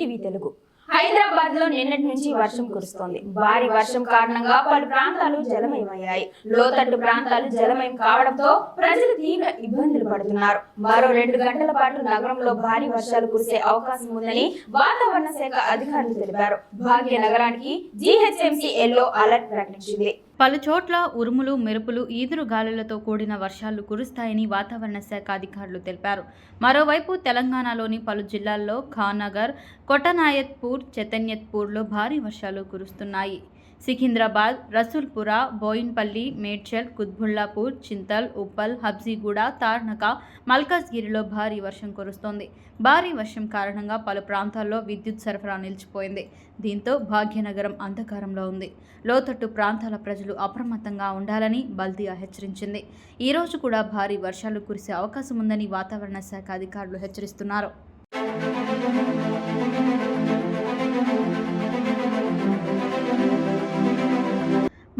ETV Telugu. హైదరాబాద్లో నిన్నటి నుంచి వర్షం కురుస్తోంది. భారీ వర్షం కారణంగా పలు ప్రాంతాలు జలమయమయ్యాయి. లోతట్టు ప్రాంతాలు జలమయం కావడంతో ప్రజలు తీవ్ర ఇబ్బందులు పడుతున్నారు. మరో రెండు గంటల పాటు నగరంలో భారీ వర్షాలు కురిసే అవకాశం ఉందని వాతావరణ శాఖ అధికారులు తెలిపారు. భాగ్య నగరానికి జీహెచ్ఎంసీ ఎల్లో అలర్ట్ ప్రకటించింది. పలు చోట్ల ఉరుములు మెరుపులు ఈదురు గాలులతో కూడిన వర్షాలు కురుస్తాయని వాతావరణ శాఖ అధికారులు తెలిపారు. మరోవైపు తెలంగాణలోని పలు జిల్లాల్లో ఖానగర్ కొటనాయత్పూర్ చైతన్యత్పూర్లో భారీ వర్షాలు కురుస్తున్నాయి. సికింద్రాబాద్ రసూల్పుర బోయిన్పల్లి మేడ్చల్ కుత్బుల్లాపూర్ చింతల్ ఉప్పల్ హబ్జీగూడ తార్నక మల్కాజ్గిరిలో భారీ వర్షం కురుస్తోంది. భారీ వర్షం కారణంగా పలు ప్రాంతాల్లో విద్యుత్ సరఫరా నిలిచిపోయింది. దీంతో భాగ్యనగరం అంధకారంలో ఉంది. లోతట్టు ప్రాంతాల ప్రజలు అప్రమత్తంగా ఉండాలని బల్దియా హెచ్చరించింది. ఈరోజు కూడా భారీ వర్షాలు కురిసే అవకాశం ఉందని వాతావరణ శాఖ అధికారులు హెచ్చరిస్తున్నారు.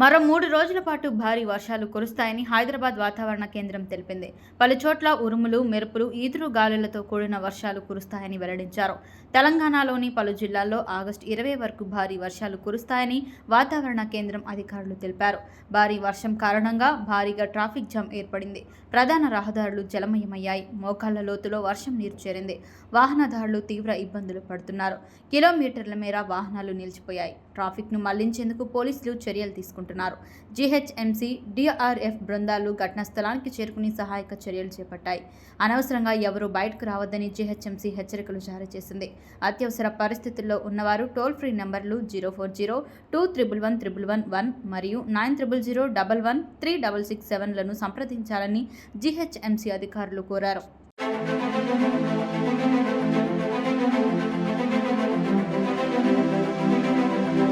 మరో మూడు రోజుల పాటు భారీ వర్షాలు కురుస్తాయని హైదరాబాద్ వాతావరణ కేంద్రం తెలిపింది. పలు చోట్ల ఉరుములు మెరుపులు ఈదురు గాలులతో కూడిన వర్షాలు కురుస్తాయని వెల్లడించారు. తెలంగాణలోని పలు జిల్లాల్లో ఆగస్టు ఇరవై వరకు భారీ వర్షాలు కురుస్తాయని వాతావరణ కేంద్రం అధికారులు తెలిపారు. భారీ వర్షం కారణంగా భారీగా ట్రాఫిక్ జామ్ ఏర్పడింది. ప్రధాన రహదారులు జలమయమయ్యాయి. మోకాళ్ళ లోతులో వర్షం నీరు చేరింది. వాహనదారులు తీవ్ర ఇబ్బందులు పడుతున్నారు. కిలోమీటర్ల మేర వాహనాలు నిలిచిపోయాయి. ట్రాఫిక్ను మళ్ళించేందుకు పోలీసులు చర్యలు తీసుకుంటున్నారు. జీహెచ్ఎంసీ డిఆర్ఎఫ్ బృందాలు ఘటనా స్థలానికి చేరుకుని సహాయక చర్యలు చేపట్టాయి. అనవసరంగా ఎవరూ బయటకు రావద్దని జీహెచ్ఎంసీ హెచ్చరికలు జారీ చేసింది. అత్యవసర పరిస్థితుల్లో ఉన్నవారు టోల్ ఫ్రీ నెంబర్లు zero four zero two triple one triple one one మరియు nine triple zero double one three double six సెవెన్లను సంప్రదించాలని జీహెచ్ఎంసీ అధికారులు కోరారు.